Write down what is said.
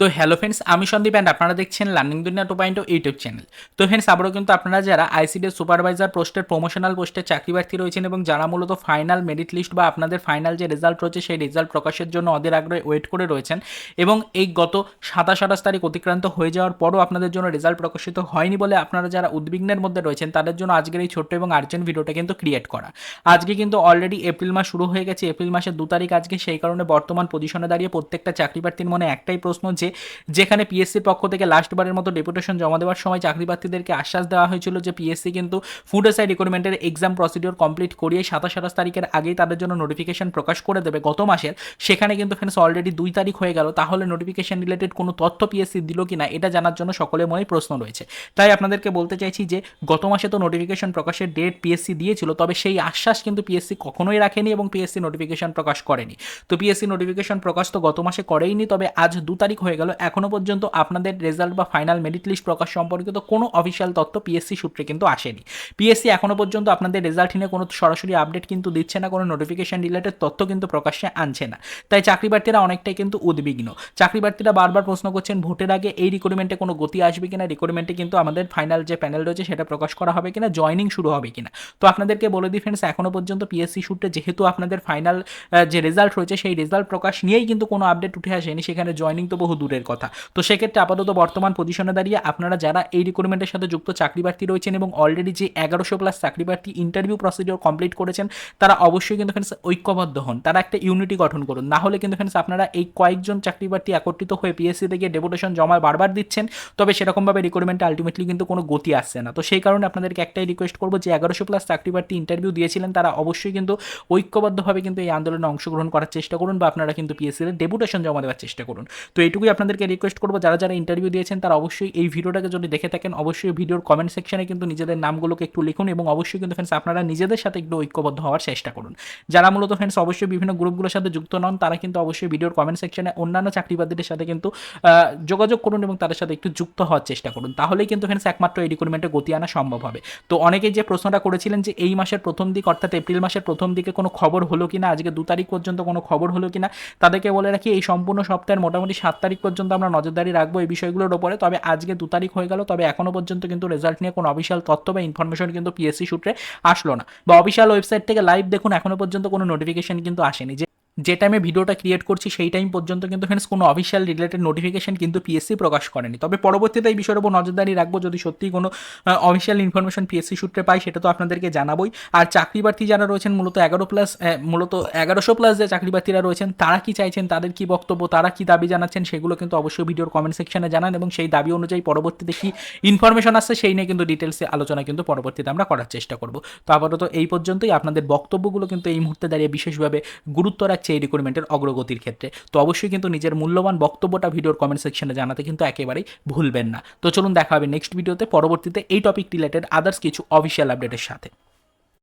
তো hello friends আমি Sandeep and আপনারা দেখছেন learning Duniya two point YouTube channel তো ফ্রেন্ডস আবারও কিন্তু আপনারা যারা আইসিডি সুপারভাইজার পোস্টের প্রমোশনাল পোস্টে চাকরি প্রার্থী রয়েছেন এবং যারা মূলত ফাইনাল মেরিট লিস্ট বা আপনাদের ফাইনাল যে রেজাল্ট রয়েছে সেই রেজাল্ট প্রকাশের জন্য অধীর আগ্রহে ওয়েট করে রয়েছেন এবং এই গত সাতাশ আঠাশ তারিখ অতিক্রান্ত হয়ে যাওয়ার পরও আপনাদের জন্য রেজাল্ট প্রকাশিত হয়নি বলে আপনারা যারা উদ্বিগ্নের মধ্যে রয়েছেন, তাদের জন্য আজকের এই ছোট্ট এবং আর্জেন্ট ভিডিওটা কিন্তু ক্রিয়েট করা। আজকে কিন্তু অলরেডি এপ্রিল মাস শুরু হয়ে গেছে এপ্রিল মাসের দু তারিখ আজকে, সেই কারণে বর্তমান পজিশনে দাঁড়িয়ে প্রত্যেকটা চাকরি প্রার্থীর মনে একটাই প্রশ্ন যে যেখানে পিএসসির পক্ষ থেকে লাস্টবারের মতো ডেপুটেশন জমা দেওয়ার সময় চাকরি প্রার্থীদেরকে আশ্বাস দেওয়া হয়েছিল যে পিএসসি কিন্তু ফুড এসআই রিক্রুটমেন্টের এক্সাম প্রসিডিওর কমপ্লিট করিয়ে সাতাশ সাতাশ তারিখের আগেই তাদের জন্য নোটিফিকেশন প্রকাশ করে দেবে গত মাসের। সেখানে কিন্তু ফ্রেন্ডস অলরেডি দুই তারিখ হয়ে গেল, তাহলে নোটিফিকেশন রিলেটেড কোনো তথ্য পিএসসি দিল কি না এটা জানার জন্য সকলের মনেই প্রশ্ন রয়েছে। তাই আপনাদেরকে বলতে চাইছি যে গত মাসে তো নোটিফিকেশন প্রকাশের ডেট পিএসসি দিয়েছিল, তবে সেই আশ্বাস কিন্তু পিএসসি কখনোই রাখেনি এবং পিএসসি নোটিফিকেশন প্রকাশ করেনি। তো পিএসসি নোটিফিকেশন প্রকাশ তো গত মাসে করেইনি, তবে আজ দু তারিখ হয়ে গেল। এখনও পর্যন্ত আপনাদের রেজাল্ট বা ফাইনাল মেরিট লিস্ট প্রকাশ সম্পর্কিত কোনো অফিসিয়াল তথ্য পিএসসি সূত্রে কিন্তু আসেনি। পিএসসি এখনও পর্যন্ত আপনাদের রেজাল্ট নিয়ে কোনো সরাসরি আপডেট কিন্তু দিচ্ছে না, কোনো নোটিফিকেশন রিলেটেড তথ্য কিন্তু প্রকাশ্যে আনছে না। তাই চাকরি প্রার্থীরা অনেকটাই কিন্তু উদ্বিগ্ন। চাকরি প্রার্থীরা বারবার প্রশ্ন করছেন, ভোটের আগে এই রিক্রুটমেন্টে কোনো গতি আসবে কিনা? রিক্রুটমেন্টে কিন্তু আমাদের ফাইনাল যে প্যানেল রয়েছে সেটা প্রকাশ করা হবে কিনা? জয়নিং শুরু হবে কিনা? তো আপনাদেরকে বলে দিই ফ্রেন্ডস এখনও পর্যন্ত পিএসসি সূত্রে যেহেতু আপনাদের ফাইনাল যে রেজাল্ট রয়েছে, সেই রেজাল্ট প্রকাশ নিয়েই কিন্তু কোনো আপডেট উঠে আসেনি। সেখানে জয়নিং তো বহু দূরের কথা। তো সেক্ষেত্রে আপাতত বর্তমান পজিশনে দাঁড়িয়ে আপনারা যারা এই রিক্রুটমেন্টের সাথে যুক্ত চাকরি প্রার্থী রয়েছেন এবং অলরেডি যে এগারোশো প্লাস চাকরি প্রার্থী ইন্টারভিউ প্রসিডিওর কমপ্লিট করেছেন, তারা অবশ্যই কিন্তু ফ্রেন্ডস ঐক্যবদ্ধ হন। তারা একটা ইউনিটি গঠন করুন। না হলে কিন্তু ফ্রেন্ডস আপনারা এই কয়েকজন চাকরি প্রার্থী একত্রিত হয়ে পিএসসি থেকে ডেপুটেশন জমা বারবার দিচ্ছেন, তবে সেরকমভাবে রিক্রুটমেন্টে আলটিমেটলি কিন্তু কোনো গতি আসছে না। তো সেই কারণে আপনাদেরকে একটাই রিকোয়েস্ট করব, যে এগারোশো প্লাস চাকরি প্রার্থী ইন্টারভিউ দিয়েছিলেন, তারা অবশ্যই কিন্তু ঐক্যবদ্ধভাবে কিন্তু এই আন্দোলনে অংশগ্রহণ করার চেষ্টা করুন বা আপনারা কিন্তু পিএসসির ডেপুটেশন জমা দেওয়ার চেষ্টা করুন। তো এইটুকুই আপনাদেরকে রিকোয়েস্ট করব, যারা যারা ইন্টারভিউ দিয়েছেন তারা অবশ্যই এই ভিডিওটাকে যদি দেখে থাকেন, অবশ্যই ভিডিওর কমেন্ট সেকশনে কিন্তু নিজেদের নামগুলোকে একটু লিখুন এবং অবশ্যই কিন্তু ফ্রেন্ডস আপনারা নিজেদের সাথে একটু ঐক্যবদ্ধ হওয়ার চেষ্টা করুন। যারা মূলত ফ্রেন্ডস অবশ্যই বিভিন্ন গ্রুপগুলোর সাথে যুক্ত নন, তারা কিন্তু অবশ্যই ভিডিওর কমেন্ট সেকশনে অন্যান্য চাকরিবাদীদের সাথে কিন্তু যোগাযোগ করুন এবং তাদের সাথে একটু যুক্ত হওয়ার চেষ্টা করুন। তাহলেই কিন্তু ফ্রেন্ডস একমাত্র এই রিক্রুটমেন্টে গতি আনা সম্ভব হবে। তো অনেকেই যে প্রশ্নটা করেছিলেন যে এই মাসের প্রথম দিক অর্থাৎ এপ্রিল মাসের প্রথম দিকে কোনো খবর হলো কিনা, আজকে দু তারিখ পর্যন্ত কোনো খবর হলো কিনা, তাদেরকে বলে রাখি এই সম্পূর্ণ সপ্তাহের মোটামুটি সাত তারিখ পর্যন্ত আমরা নজরদারি রাখব এই বিষয়গুলোর ওপরে। তবে আজকে দু তারিখ হয়ে গেল, তবে এখনও পর্যন্ত কিন্তু রেজাল্ট নিয়ে কোনো অফিসিয়াল তথ্য বা ইনফরমেশন কিন্তু পিএসসি সূত্রে আসলো না। বা অফিসিয়াল ওয়েবসাইট থেকে লাইভ দেখুন এখনও পর্যন্ত কোনো নোটিফিকেশন কিন্তু আসেনি। যে যে টাইমে ভিডিওটা ক্রিয়েট করছি, সেই টাইম পর্যন্ত কিন্তু ফ্রেন্ডস কোনো অফিসিয়াল রিলেটেড নোটিফিকেশন কিন্তু পিএসসি প্রকাশ করেনি। তবে পরবর্তীতে এই বিষয়ের উপর নজরদারি রাখব, যদি সত্যিই কোনো অফিসিয়াল ইনফরমেশন পিএসসি সূত্রে পাই, সেটা তো আপনাদেরকে জানাবোই। আর চাকরি প্রার্থী যারা রয়েছেন, মূলত এগারো প্লাস মূলত এগারোশো প্লাস যে চাকরি প্রার্থীরা রয়েছেন, তারা কি চাইছেন, তাদের কি বক্তব্য, তারা কি দাবি জানাচ্ছেন, সেগুলো কিন্তু অবশ্যই ভিডিওর কমেন্ট সেকশনে জানান এবং সেই দাবি অনুযায়ী পরবর্তীতে কি ইনফরমেশন আসছে, সেই নিয়ে কিন্তু ডিটেলসে আলোচনা কিন্তু পরবর্তীতে আমরা করার চেষ্টা করব। তো আপাতত এই পর্যন্তই। আপনাদের বক্তব্যগুলো কিন্তু এই মুহূর্তে দাঁড়িয়ে বিশেষভাবে গুরুত্ব রাখছে। এই রিক্রুটমেন্টের অগ্রগতির ক্ষেত্রে। তো অবশ্যই কিন্তু নিজের মূল্যবান বক্তব্যটা ভিডিওর কমেন্ট সেকশনে জানাতে কিন্তু একেবারেই ভুলবেন না। তো চলুন দেখা হবে নেক্সট ভিডিওতে পরবর্তীতে এই টপিক রিলেটেড আদার্স কিছু অফিসিয়াল আপডেটের সাথে।